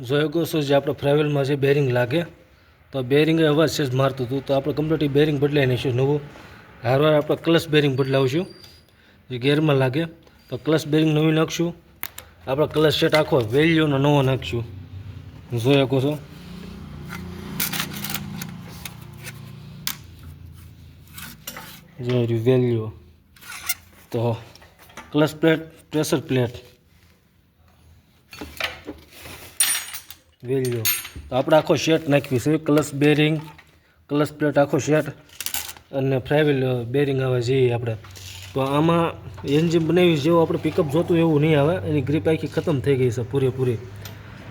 જોયો કહો છો જે આપણે ફ્રાવેલમાં જે બેરિંગ લાગે. તો બેરિંગ અવાજ છે જ મારતું હતું. તો આપણે કમ્પ્લીટ બેરિંગ બદલાઈ નાખીશું નવું. હારવાર આપણે ક્લચ બેરિંગ બદલાવશું. જે ગેરમાં લાગે. તો ક્લચ બેરિંગ નવી નાખશું. આપણે ક્લચ સેટ આખો વેલ્યુનો નવો નાખશું. જોઈ શકો છો. જે વેલ્યુ તો clutch plate pressure plate value. તો આપણે આખો શેટ નાખવી છે. ક્લચ બેરિંગ ક્લચ પ્લેટ આખો શેટ અને ફ્રાઈવેલ બેરિંગ આવે જઈએ આપણે. તો આમાં એન્જિન બનાવી જેવું આપણે પિકઅપ જોતું એવું નહીં આવે. એની ગ્રીપ આખી ખતમ થઈ ગઈ છે, પૂરેપૂરી.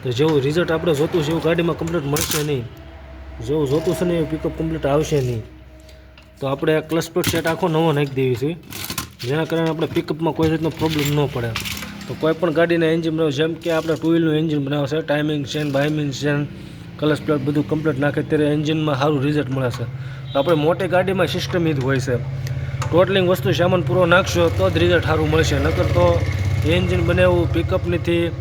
તો જેવું રિઝલ્ટ આપણે જોતું છે, એવું ગાડીમાં કમ્પ્લીટ મળશે નહીં. જેવું જોતું છે ને, એવું પિકઅપ કમ્પ્લીટ આવશે નહીં. તો આપણે ક્લચ પ્લેટ સેટ આખો નવો નાખી દેવી છે. જેના કારણે આપણે પિકઅપમાં કોઈ રીતનો પ્રોબ્લેમ ન પડે. તો કોઈ પણ ગાડીના એન્જિન બનાવે, જેમ કે આપણે ટુ વ્હીલનું એન્જિન બનાવશે ટાઈમિંગ છે બાઇમિંગ છે કલર પ્લેટ બધું કમ્પ્લીટ નાખે, ત્યારે એન્જિનમાં સારું રિઝલ્ટ મળે છે. તો આપણે મોટી ગાડીમાં સિસ્ટમ જ હોય છે. ટોટલિંગ વસ્તુ સામાન પૂરો નાખશો તો જ રિઝલ્ટ સારું મળશે. નકર તો એન્જિન બનાવવું પિકઅપનીથી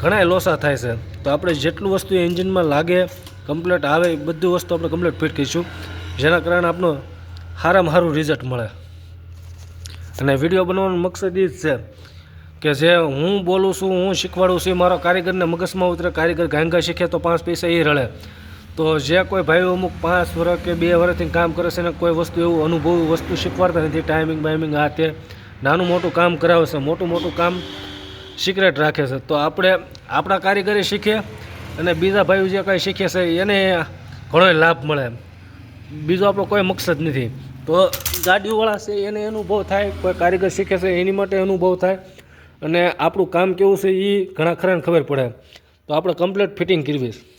ઘણા લોસા થાય છે. તો આપણે જેટલું વસ્તુ એન્જિનમાં લાગે કમ્પ્લેટ આવે, એ બધું વસ્તુ આપણે કમ્પ્લીટ ફિટ કરીશું. જેના કારણે આપણો સારામાં સારું રિઝલ્ટ મળે. અને વીડિયો બનાવવાનો મકસદ એ જ છે કે જે હું બોલું છું, હું શીખવાડું છું મારો કારીગરને મગજમાં ઉતરે, કારીગર ગાંગા શીખે તો પાંચ પૈસા એ રળે. તો જે કોઈ ભાઈઓ અમુક પાંચ વર્ષ કે બે વર્ષથી કામ કરે છે ને કોઈ વસ્તુ એવું અનુભવ વસ્તુ શીખવાડતા નથી ટાઈમિંગ બાઇમિંગ આ તે, નાનું મોટું કામ કરાવે છે, મોટું મોટું કામ સિક્રેટ રાખે છે. તો આપણે, આપણા કારીગરી શીખીએ અને બીજા ભાઈઓ જે કાંઈ શીખે છે, એને ઘણો લાભ મળે. બીજો આપણો કોઈ મકસદ નથી. તો ગાડીઓવાળા છે, એને અનુભવ થાય, કોઈ કારીગર શીખે છે, એની માટે અનુભવ થાય. અને આપણું કામ કેવું છે એ ઘણા ખરાને ખબર પડે. તો આપણે કમ્પ્લેટ ફિટિંગ કરવી છે.